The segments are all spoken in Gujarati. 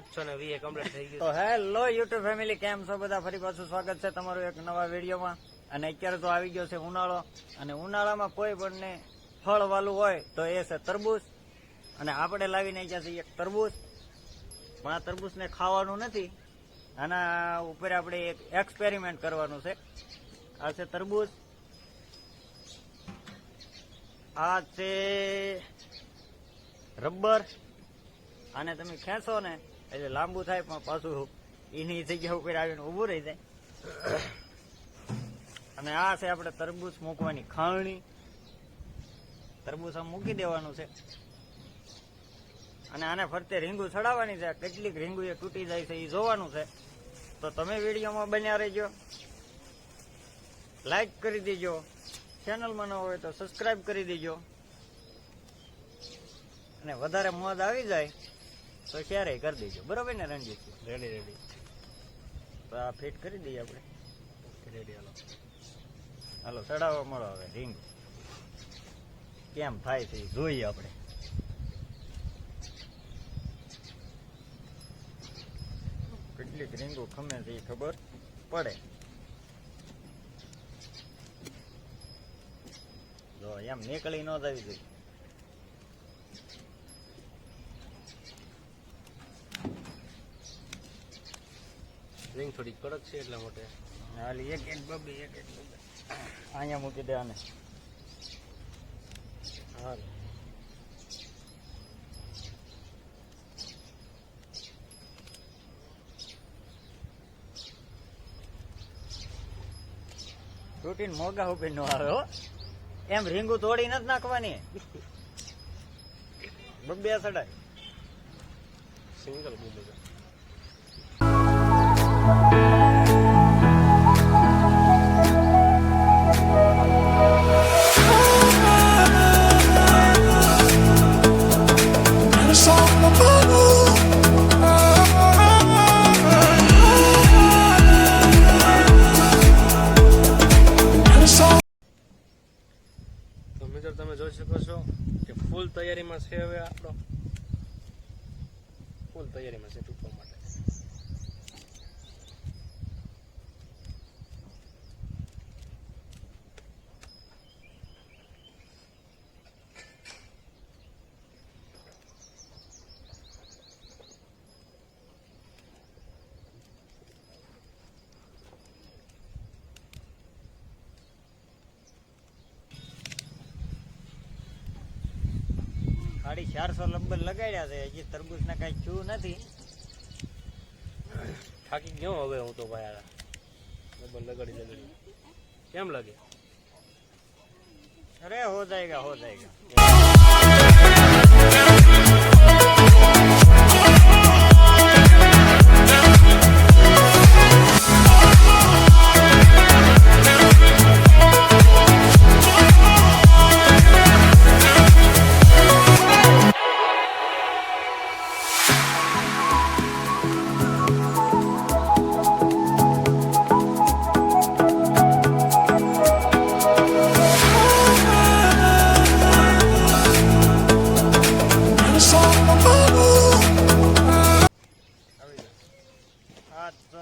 સાતસો ને વીએ કમ્પ્લીટ થઈ ગયું હેલો યુટ્યુબ ફેમિલી, કેમ છો? બધા ફરી પાછું સ્વાગત છે તમારું એક નવા વિડીયોમાં. અને અત્યારે તો આવી ગયો છે ઉનાળો. અને ઉનાળામાં કોઈ પણને ફળ વાલું હોય તો એ છે તરબૂચ. અને આપણે લાવીને ગયા છીએ એક તરબૂચ. પણ આ તરબૂચને ખાવાનું નથી. આના ઉપર આપણે એક એક્સપેરિમેન્ટ કરવાનું છે. આ છે તરબૂચ. આ છે રબર. આને તમે ખેંચો ને એટલે લાંબુ થાય, પણ પાછું એની જગ્યા ઉપર આવીને ઊભું રહી જાય. અને આ છે આપણે તરબૂચ મૂકવાની ખાણી. તરબૂચ આમ મૂકી દેવાનું છે. અને આને ફરતે રીંગું ચડાવવાની છે. કેટલીક રીંગું એ તૂટી જાય છે એ જોવાનું છે. તો તમે વિડીયોમાં બન્યા રહેજો. લાઈક કરી દેજો. ચેનલમાં ન હોય તો સબસ્ક્રાઈબ કરી દેજો. અને વધારે મોજ આવી જાય. તો ક્યારે? કરી દેજો. બરોબર ને રણજીત રેડી રેડી તો આ ફિટ કરી દઈએ આપણે. રેડી હાલો. હાલો ચડાવવા મળો હવે રીંગ કેમ થાય છે જોઈએ આપણે. કેટલીક રીંગો ખમે છે એ ખબર પડે. જો એમ નીકળી ન જવી જોઈએ. રિંગ થોડી કડક છે એટલા માટે. હાલ એક એક બબે એક એક બબે. અહીંયા મૂકી દે આને હાલ. રૂટીન મોગા ઊભી નો આવે હો. એમ રીંગુ તોડી નથી નાખવાની. બબ્બે સડાય. સિંગલ બોલે છે હવે આપણો. ફૂલ તૈયારીમાં છે તૂટવા માટે. સાડી ચારસો લંબર લગાડ્યા છે. હજી તરબૂચ ને કઈ છું નથી. થાકી ગયો હવે હું તો ભાઈ લગન લગાડી લગાડી કેમ લાગે? અરે હો જાયગા હો જાયગા.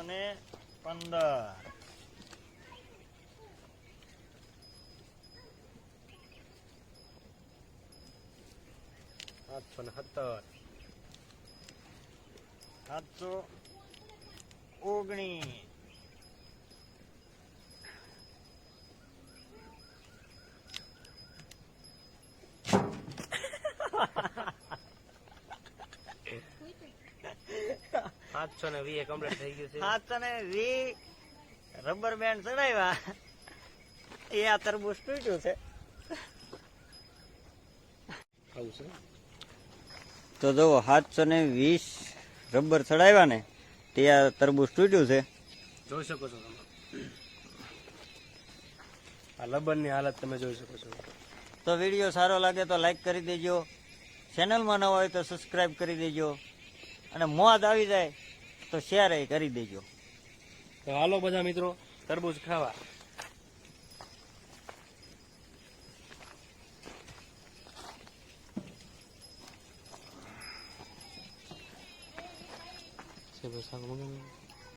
ને પંદર. સાતસો ને સત્તર. સાતસો ઓગણીસ. સાતસો ને વીએ કમ્પ્લીટ થઈ ગયું છે. સાતસો ને વી રબર બેન્ડ ચડાવ્યા. એ આ તરબૂચ તૂટ્યું છે. તો જુઓ સાતસો ને વીસ રબર ચડાવ્યા ને તે આ તરબૂચ તૂટ્યું છે. જોઈ શકો છો તમે. આ લબનની હાલત તમે જોઈ શકો છો. તો વીડિયો સારો લાગે તો લાઈક કરી દેજો. ચેનલમાં ન હોય તો સબસ્ક્રાઈબ કરી દેજો. અને મોત આવી જાય તો શેર એ કરી દેજો. તો હાલો બધા મિત્રો તરબૂચ ખાવા. ભાઈ શાક મગાવી